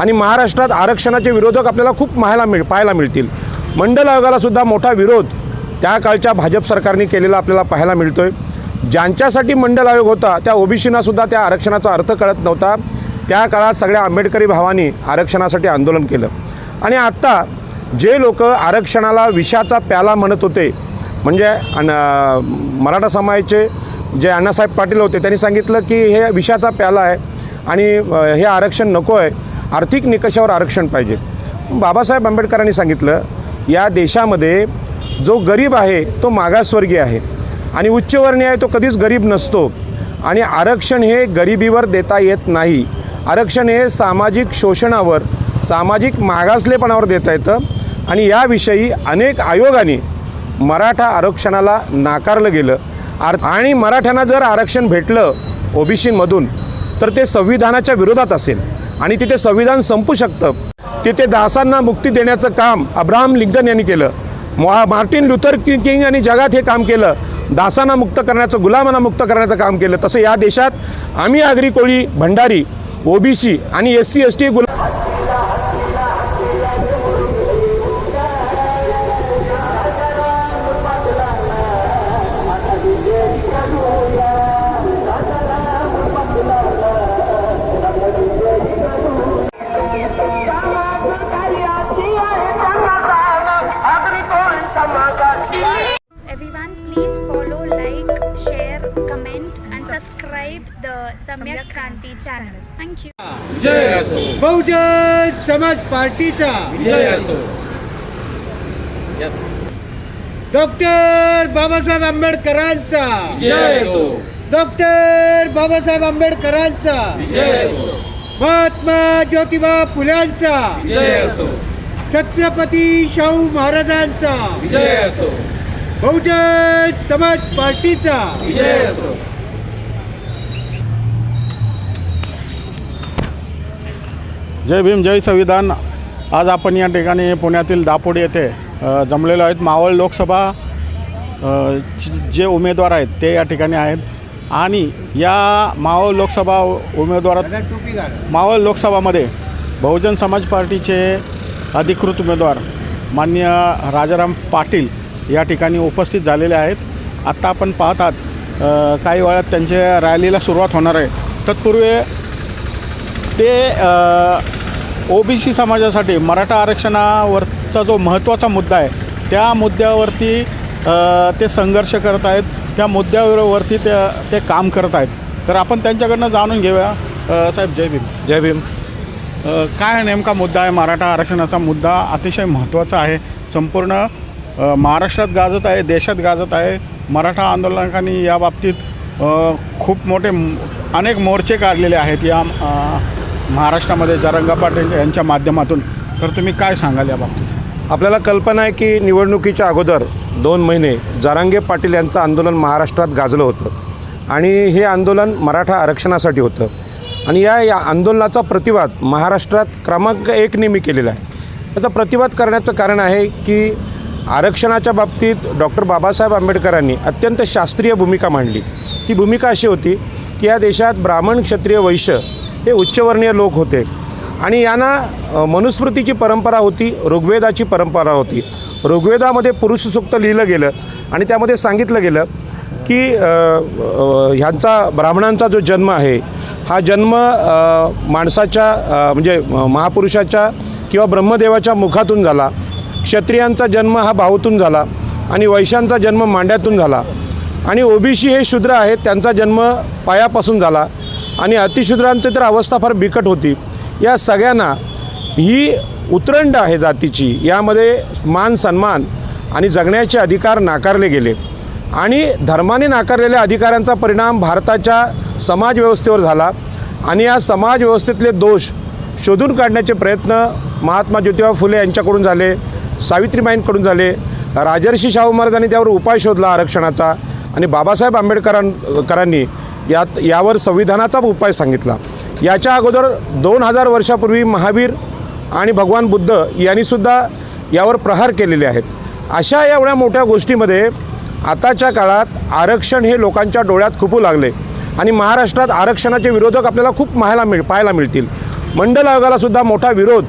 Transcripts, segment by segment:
आणि महाराष्ट्रात आरक्षणाचे विरोधक आपल्याला खूप पाहायला मिळ पाहायला मिळतील. मंडल आयोगाला सुद्धा मोठा विरोध त्या काळच्या भाजप सरकारने केलेला आपल्याला पाहायला मिळतोय. ज्यांच्यासाठी मंडल आयोग होता त्या ओबीसींना सुद्धा त्या आरक्षणाचा अर्थ कळत नव्हता. त्या काळात सगळ्या आंबेडकरी भावांनी आरक्षणासाठी आंदोलन केलं. आणि आत्ता जे लोक आरक्षणाला विषाचा प्याला म्हणत होते म्हणजे मराठा समाजाचे जे अण्णासाहेब पाटील होते त्यांनी सांगितलं की हे विषाचा प्याला आहे आणि हे आरक्षण नको आहे आर्थिक निकषावर आरक्षण पाहिजे. बाबासाहेब आंबेडकरांनी सांगितलं या देशामध्ये जो गरीब आहे तो मागासवर्गीय आहे. आणि उच्चवर्णीय आहे तो कधीच गरीब नसतो. आणि आरक्षण हे गरिबीवर देता येत नाही. आरक्षण हे सामाजिक शोषणावर सामाजिक मागासलेपणावर देता येतं. आणि याविषयी अनेक आयोगाने मराठा आरक्षणाला नाकारलं गेलं. आर आणि मराठ्यांना जर आरक्षण भेटलं ओबीसीमधून तर ते संविधानाच्या विरोधात असेल. आणि तिथे संविधान संपू शकतं. तिथे दासांना मुक्ती देण्याचं काम अब्राहम लिंकन यांनी केलं. मॉ- मार्टिन लुथर किंग यांनी जगात हे काम केलं. दासांना मुक्त करण्याचं गुलामांना मुक्त करण्याचं काम केलं. तसं या देशात आम्ही आगरी कोळी भंडारी ओबीसी आणि एस सी एस टी गुला subscribe the Samyak Kranti channel. Thank you. जय असो. बहुजन समाज पार्टीचा. जय असो. डॉक्टर बाबासाहेब आंबेडकरांचा. जय असो. डॉक्टर बाबासाहेब आंबेडकरांचा. असो. महात्मा ज्योतिबा फुल्यांचा. असो. छत्रपती शाहू महाराजांचा. असो. बहुजन समाज पार्टीचा. जय असो. जय भीम जय संविधान. आज आपण या ठिकाणी पुण्यातील दापोड येथे जमलेलो आहेत. मावळ लोकसभा जे उमेदवार आहेत ते या ठिकाणी आहेत. आणि या मावळ लोकसभा उमेदवारात मावळ लोकसभामध्ये बहुजन समाज पार्टीचे अधिकृत उमेदवार मान्य राजाराम पाटील या ठिकाणी उपस्थित झालेले आहेत. आत्ता आपण पाहतात काही वेळात त्यांच्या रॅलीला सुरुवात होणार आहे. तत्पूर्वी ते ओबीसी समाजासाठी मराठा आरक्षणावरचा जो महत्त्वाचा मुद्दा आहे त्या मुद्द्यावरती ते संघर्ष करत आहेत. त्या मुद्द्यावरती ते ते काम करत आहेत. तर आपण त्यांच्याकडनं जाणून घेऊया. साहेब जय भीम. जय भीम. काय नेमका मुद्दा आहे? मराठा आरक्षणाचा मुद्दा अतिशय महत्त्वाचा आहे. संपूर्ण महाराष्ट्रात गाजत आहे देशात गाजत आहे. मराठा आंदोलकांनी या बाबतीत अ, खूप मोठे अनेक मोर्चे काढलेले आहेत. या महाराष्ट्रामध्ये जरंगा पाटील यांच्या माध्यमातून तर तुम्ही काय सांगाल या बाबतीत? आपल्याला कल्पना आहे की निवडणुकीच्या अगोदर दोन महिने जारांगे पाटील यांचं आंदोलन महाराष्ट्रात गाजलं होतं. आणि हे आंदोलन मराठा आरक्षणासाठी होतं. आणि या या आंदोलनाचा प्रतिवाद महाराष्ट्रात क्रमांक एक नेहमी केलेला आहे. याचा प्रतिवाद करण्याचं कारण आहे की आरक्षणाच्या बाबतीत डॉक्टर बाबासाहेब आंबेडकरांनी अत्यंत शास्त्रीय भूमिका मांडली. ती भूमिका अशी होती की या देशात ब्राह्मण क्षत्रिय वैश्य हे उच्चवर्णीय लोक होते. आणि यांना मनुस्मृतीची परंपरा होती ऋग्वेदाची परंपरा होती. ऋग्वेदामध्ये पुरुष सूक्त लिहिलं गेलं आणि त्यामध्ये सांगितलं गेलं की ह्यांचा ब्राह्मणांचा जो जन्म आहे हा जन्म माणसाच्या म्हणजे महापुरुषाच्या किंवा ब्रह्मदेवाच्या मुखातून झाला. क्षत्रियांचा जन्म हा भाऊतून झाला आणि वैश्यांचा जन्म मांड्यातून झाला. आणि ओबीसी हे शूद्र आहेत त्यांचा जन्म पायापासून झाला. आणि अतिशूद्रांची तर अवस्था फार बिकट होती. या सगळ्यांना ही उतरंड आहे जातीची. यामध्ये मान सन्मान आणि जगण्याचे अधिकार नाकारले गेले. आणि धर्माने नाकारलेल्या अधिकारांचा परिणाम भारताच्या समाजव्यवस्थेवर झाला. आणि या समाजव्यवस्थेतले दोष शोधून काढण्याचे प्रयत्न महात्मा ज्योतिबा फुले यांच्याकडून झाले सावित्रीबाईंकडून झाले. राजर्षी शाहू महाराजांनी त्यावर उपाय शोधला आरक्षणाचा. आणि बाबासाहेब आंबेडकरां करांनी यात यावर संविधानाचा उपाय सांगितला. याच्या अगोदर दोन हजार वर्षापूर्वी महावीर आणि भगवान बुद्ध यांनीसुद्धा यावर प्रहार केलेले आहेत. अशा एवढ्या मोठ्या गोष्टीमध्ये आताच्या काळात आरक्षण हे लोकांच्या डोळ्यात खुपू लागले आणि महाराष्ट्रात आरक्षणाचे विरोधक आपल्याला खूप पाहायला मिळ पाहायला मिळतील. मंडल आयोगालासुद्धा मोठा विरोध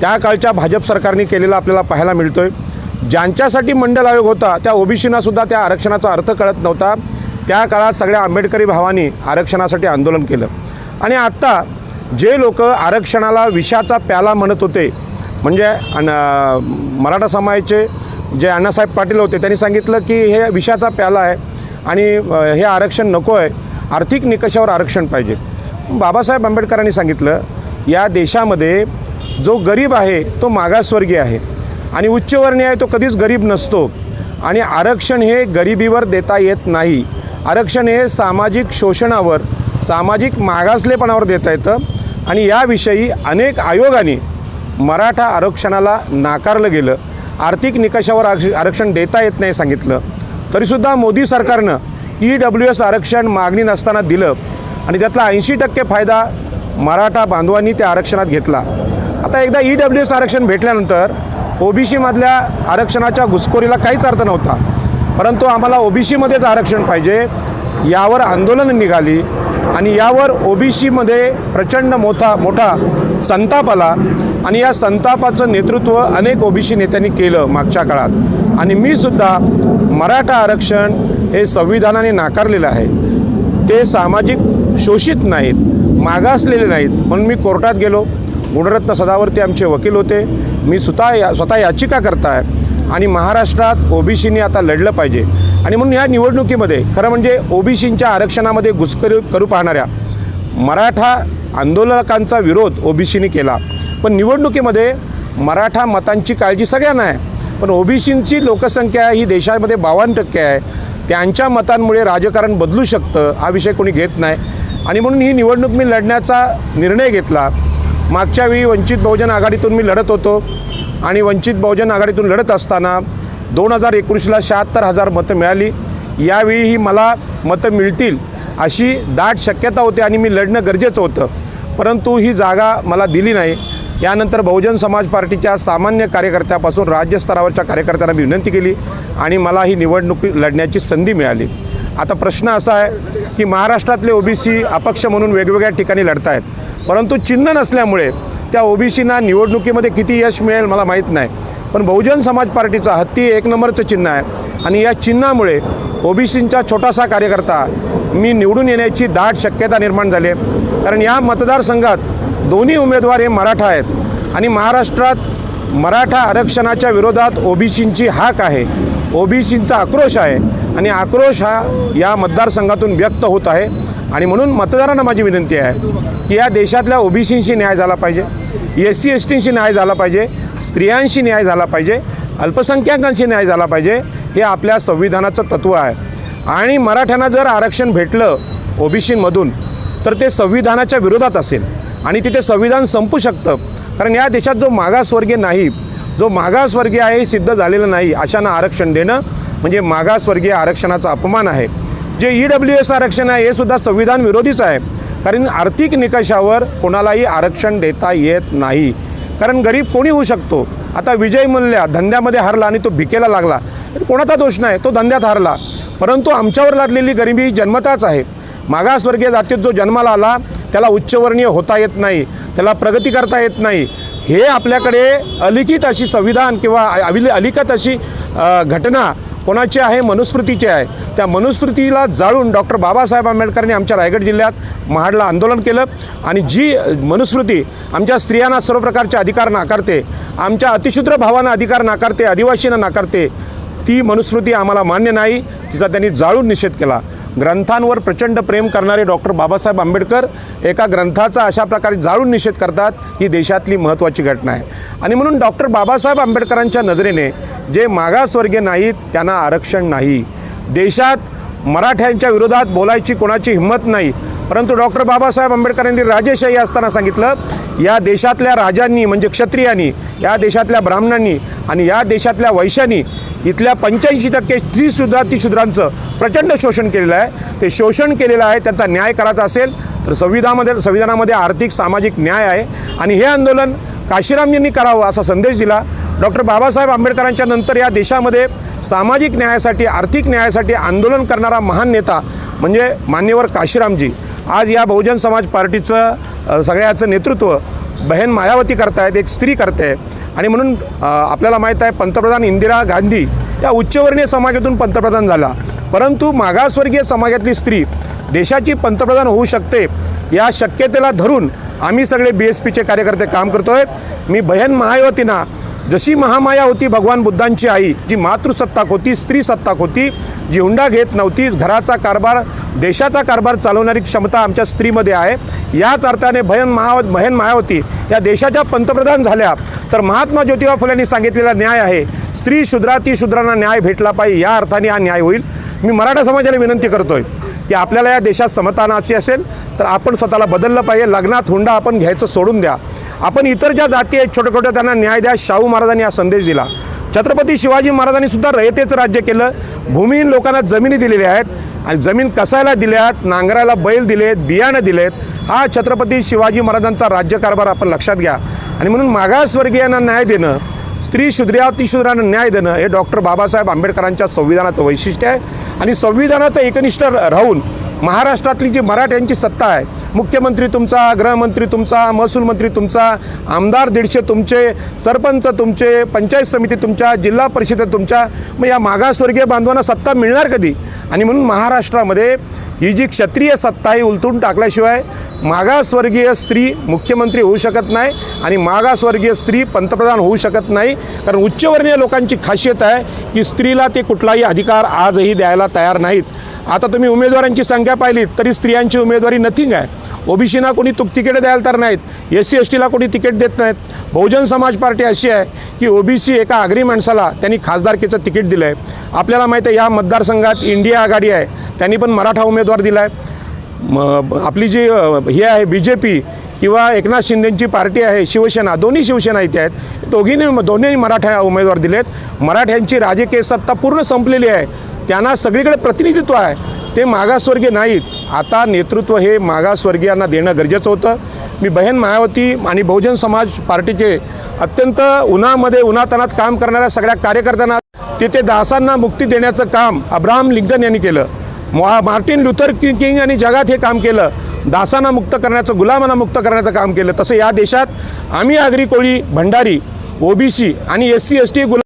त्या काळच्या भाजप सरकारने केलेला आपल्याला पाहायला मिळतो आहे ज्यांच्यासाठी मंडल आयोग होता त्या ओबीसीनासुद्धा त्या आरक्षणाचा अर्थ कळत नव्हता. त्या काळात सगळ्या आंबेडकरी भावांनी आरक्षणासाठी आंदोलन केलं. आणि आत्ता जे लोक आरक्षणाला विषाचा प्याला म्हणत होते म्हणजे अन- मराठा समाजाचे जे अण्णासाहेब पाटील होते त्यांनी सांगितलं की हे विषाचा प्याला आहे आणि हे आरक्षण नको आहे आर्थिक निकषावर आरक्षण पाहिजे. बाबासाहेब आंबेडकरांनी सांगितलं या देशामध्ये जो गरीब आहे तो मागासवर्गीय आहे. आणि उच्चवर्णीय आहे तो कधीच गरीब नसतो. आणि आरक्षण हे गरिबीवर देता येत नाही. आरक्षण हे सामाजिक शोषणावर सामाजिक मागासलेपणावर देता येतं आणि याविषयी अनेक आयोगांनी मराठा आरक्षणाला नाकारलं गेलं. आर्थिक निकषावर आरक्ष- आरक्षण देता येत नाही सांगितलं. तरीसुद्धा मोदी सरकारनं ई डब्ल्यू एस आरक्षण मागणी नसताना दिलं आणि त्यातला ऐंशी टक्के फायदा मराठा बांधवांनी त्या आरक्षणात घेतला. आता एकदा ई डब्ल्यू एस आरक्षण भेटल्यानंतर ओबीसीमधल्या आरक्षणाच्या घुसखोरीला काहीच अर्थ नव्हता. परंतु आम्हाला ओबीसीमध्येच आरक्षण पाहिजे यावर आंदोलन निघाली आणि यावर ओबीसीमध्ये प्रचंड मोठा मोठा संताप आला आणि या संतापाचं नेतृत्व अनेक ओबीसी नेत्यांनी केलं मागच्या काळात. आणि मी सुद्धा मराठा आरक्षण हे संविधानाने नाकारलेलं आहे. ते सामाजिक शोषित नाहीत मागासलेले नाहीत. म्हणून मी कोर्टात गेलो. गुणरत्न सदावर्ती आमचे वकील होते. मी स्वतः या स्वतः याचिका करताय. आणि महाराष्ट्रात ओबीसीनी आता लढलं पाहिजे. आणि म्हणून या निवडणुकीमध्ये खरं म्हणजे ओबीसींच्या आरक्षणामध्ये घुसखोरी करू पाहणाऱ्या मराठा आंदोलकांचा विरोध ओबीसीने केला. पण निवडणुकीमध्ये मराठा मतांची काळजी सगळ्यांना आहे. पण ओबीसींची लोकसंख्या ही देशामध्ये बावन्न टक्के आहे. त्यांच्या मतांमुळे राजकारण बदलू शकतं हा विषय कोणी घेत नाही. आणि म्हणून ही निवडणूक मी लढण्याचा निर्णय घेतला. मागच्या वेळी वंचित बहुजन आघाडीतून मी लढत होतो. आणि वंचित बहुजन आघाडीतून लढत असताना दोन हजार एकोणीसला शहात्तर हजार मतं मिळाली. यावेळीही मला मतं मिळतील अशी दाट शक्यता होती आणि मी लढणं गरजेचं होतं. परंतु ही जागा मला दिली नाही. यानंतर बहुजन समाज पार्टीच्या सामान्य कार्यकर्त्यापासून राज्यस्तरावरच्या कार्यकर्त्यांना मी विनंती केली आणि मला ही निवडणूक लढण्याची संधी मिळाली. आता प्रश्न असा आहे की महाराष्ट्रातले ओबीसी अपक्ष म्हणून वेगवेगळ्या ठिकाणी लढत आहेत परंतु चिन्ह नसल्यामुळे त्या ओबीसीना निवडणुकीमध्ये किती यश मिळेल मला माहीत नाही. पण बहुजन समाज पार्टीचा हत्ती एक नंबरचं चिन्ह आहे. आणि या चिन्हामुळे ओबीसींचा छोटासा कार्यकर्ता मी निवडून येण्याची दाट शक्यता निर्माण झाली आहे. कारण या मतदारसंघात दोन्ही उमेदवार हे मराठा आहेत. आणि महाराष्ट्रात मराठा आरक्षणाच्या विरोधात ओबीसींची हाक आहे. ओबीसींचा आक्रोश आहे. आणि आक्रोश हा या मतदारसंघातून व्यक्त होत आहे. आणि म्हणून मतदारांना माझी विनंती आहे की या देशातल्या ओबीसींशी न्याय झाला पाहिजे. एस सी एस टींशी न्याय झाला पाहिजे स्त्रियांशी न्याय झाला पाहिजे अल्पसंख्याकांशी न्याय झाला पाहिजे हे आपल्या संविधानाचं तत्त्व आहे. आणि मराठ्यांना जर आरक्षण भेटलं ओबीसीमधून तर ते संविधानाच्या विरोधात असेल. आणि तिथे संविधान संपू शकतं. कारण या देशात जो मागासवर्गीय नाही जो मागासवर्गीय आहे हे सिद्ध झालेलं नाही अशांना आरक्षण देणं म्हणजे मागासवर्गीय आरक्षणाचा अपमान आहे. जे ई डब्ल्यू एस आरक्षण आहे हे सुद्धा संविधान विरोधीच आहे. कारण आर्थिक निकषावर कोणालाही आरक्षण देता येत नाही. कारण गरीब कोणी होऊ शकतो? आता विजय मल्ल्या धंद्यामध्ये हरला आणि तो भिकेला लागला. कोणाचा दोष नाही तो धंद्यात हरला. परंतु आमच्यावर लादलेली गरिबी जन्मताच आहे. मागासवर्गीय जातीत जो जन्माला आला त्याला उच्चवर्णीय होता येत नाही त्याला प्रगती करता येत नाही. हे आपल्याकडे अलिखित अशी संविधान किंवा अविल अलिखित अशी घटना कोणाची आहे मनुस्मृतीची आहे त्या मनुस्मृतीला जाळून डॉक्टर बाबासाहेब आंबेडकरांनी आमच्या रायगड जिल्ह्यात महाडला आंदोलन केलं आणि जी मनुस्मृती आमच्या स्त्रियांना सर्व प्रकारचे अधिकार नाकारते आमच्या अतिशूद्र भावांना अधिकार नाकारते आदिवासींना नाकारते ती मनुस्मृती आम्हाला मान्य नाही तिचा त्यांनी जाळून निषेध केला. ग्रंथांवर प्रचंड प्रेम करणारे डॉक्टर बाबासाहेब आंबेडकर एका ग्रंथाचा अशा प्रकारे जाळून निषेध करतात ही देशातली महत्त्वाची घटना आहे. आणि म्हणून डॉक्टर बाबासाहेब आंबेडकरांच्या नजरेने जे मागासवर्गीय नाहीत त्यांना आरक्षण नाही. देशात मराठ्यांच्या विरोधात बोलायची कोणाची हिंमत नाही. परंतु डॉक्टर बाबासाहेब आंबेडकरांनी राजेशाही असताना सांगितलं या देशातल्या राजांनी म्हणजे क्षत्रियांनी या देशातल्या ब्राह्मणांनी आणि या देशातल्या वैश्यांनी इथल्या पंच्याऐंशी टक्के स्त्रीशुद्रा शूद्रांचं प्रचंड शोषण केलेलं आहे. ते शोषण केलेलं आहे त्याचा न्याय करायचा असेल तर संविधानामध्ये संविधानामध्ये आर्थिक सामाजिक न्याय आहे. आणि हे आंदोलन काशीराम यांनी करावं असा संदेश दिला. डॉक्टर बाबासाहेब आंबेडकरांच्या नंतर या देशामध्ये सामाजिक न्यायासाठी आर्थिक न्यायासाठी आंदोलन करणारा महान नेता म्हणजे मान्यवर काशीरामजी. आज या बहुजन समाज पार्टीचं सगळ्याचं नेतृत्व बहीण मायावती करतायत एक स्त्री करते आणि म्हणून आपल्याला माहीत आहे पंतप्रधान इंदिरा गांधी या उच्चवर्णीय समाजातून पंतप्रधान झाला. परंतु मागासवर्गीय समाजातली स्त्री देशाची पंतप्रधान होऊ शकते या शक्यतेला धरून आम्ही सगळे बी एस पीचे कार्यकर्ते काम करतोय. मी बहन महायुवतींना जशी महामाया होती भगवान बुद्धांची आई जी मातृसत्ताक होती स्त्री सत्ताक होती जी हुंडा घेत नव्हती घराचा कारभार देशाचा कारभार चालवणारी क्षमता आमच्या स्त्रीमध्ये आहे. याच अर्थाने भयन महा बहन मायावती या देशाच्या पंतप्रधान झाल्या. तर महात्मा ज्योतिबा फुलेंनी सांगितलेला न्याय आहे. स्त्री शूद्राती शूद्रांना न्याय भेटला पाहिजे. या अर्थाने हा न्याय होईल. मी मराठा समाजाला विनंती करतोय. की आपल्याला या देशात समतानाची असेल तर आपण स्वतःला बदललं पाहिजे. लग्नात हुंडा आपण घ्यायचं सोडून द्या. आपण इतर ज्या जाती आहेत छोट्या छोट्या त्यांना न्याय द्या. शाहू महाराजांनी हा संदेश दिला. छत्रपती शिवाजी महाराजांनी सुद्धा रयतेचं राज्य केलं. भूमिहीन लोकांना जमिनी दिलेल्या आहेत. आणि जमीन कसायला दिल्यात नांगरायला बैल दिलेत बियाणं दिलेत हा छत्रपती शिवाजी महाराजांचा राज्यकारभार आपण लक्षात घ्या. आणि म्हणून मागासवर्गीयांना न्याय देणं स्त्री शुद्र्या अतिशुद्रांना न्याय देणं हे डॉक्टर बाबासाहेब आंबेडकरांच्या संविधानाचं वैशिष्ट्य आहे. आणि संविधानाचं एकनिष्ठ राहून महाराष्ट्रातली जी मराठ्यांची सत्ता आहे मुख्यमंत्री तुमचा गृहमंत्री तुमचा महसूल मंत्री तुमचा आमदार दीडशे तुमचे सरपंच तुमचे पंचायत समिती तुमच्या जिल्हा परिषद तुमच्या मग या मागासवर्गीय बांधवांना सत्ता मिळणार कधी? आणि म्हणून महाराष्ट्रामध्ये ही जी क्षत्रिय सत्ता ही उलटून टाकल्याशिवाय मागासवर्गीय स्त्री मुख्यमंत्री होऊ शकत नाही आणि मागासवर्गीय स्त्री पंतप्रधान होऊ शकत नाही. कारण उच्चवर्णीय लोकांची खासियत आहे की स्त्रीला ते कुठलाही अधिकार आजही द्यायला तयार नाहीत. आता तुम्ही उमेदवारांची संख्या पाहिलीत तरी स्त्रियांची उमेदवारी नथिंग आहे. ओबीसीना कोणी तुक तिकीट द्यायला तर नाहीत. एस सी एस टीला कोणी तिकीट देत नाहीत. बहुजन समाज पार्टी अशी आहे की ओबीसी एका आगरी माणसाला त्यांनी खासदारकीचं तिकीट दिलं आहे आपल्याला माहीत आहे या मतदारसंघात इंडिया आघाडी आहे. त्यांनी पण मराठा उमेदवार दिला आहे म आपली जी हे आहे बी जे पी किंवा एकनाथ शिंदेंची पार्टी आहे शिवसेना दोन्ही शिवसेना इथे आहेत. दोघींनी दोन्ही मराठा उमेदवार दिलेत. मराठ्यांची राजकीय सत्ता पूर्ण संपलेली आहे. त्यांना सगळीकडे प्रतिनिधित्व आहे. ते मागासवर्गीय नाहीत. आता नेतृत्व हे मागासवर्गीयांना देणं गरजेचं होतं. मी बहीण मायावती आणि बहुजन समाज पार्टीचे अत्यंत उन्हामध्ये उन्हातानात काम करणाऱ्या सगळ्या कार्यकर्त्यांना तिथे दासांना मुक्ती देण्याचं काम अब्राहम लिंकन यांनी केलं. मार्टिन लुथर किंग यांनी जगात हे काम केलं. दासांना मुक्त करण्याचं गुलामांना मुक्त करण्याचं काम केलं. तसं या देशात आम्ही आगरी कोळी भंडारी ओबीसी आणि एस सी एस टी गुलाम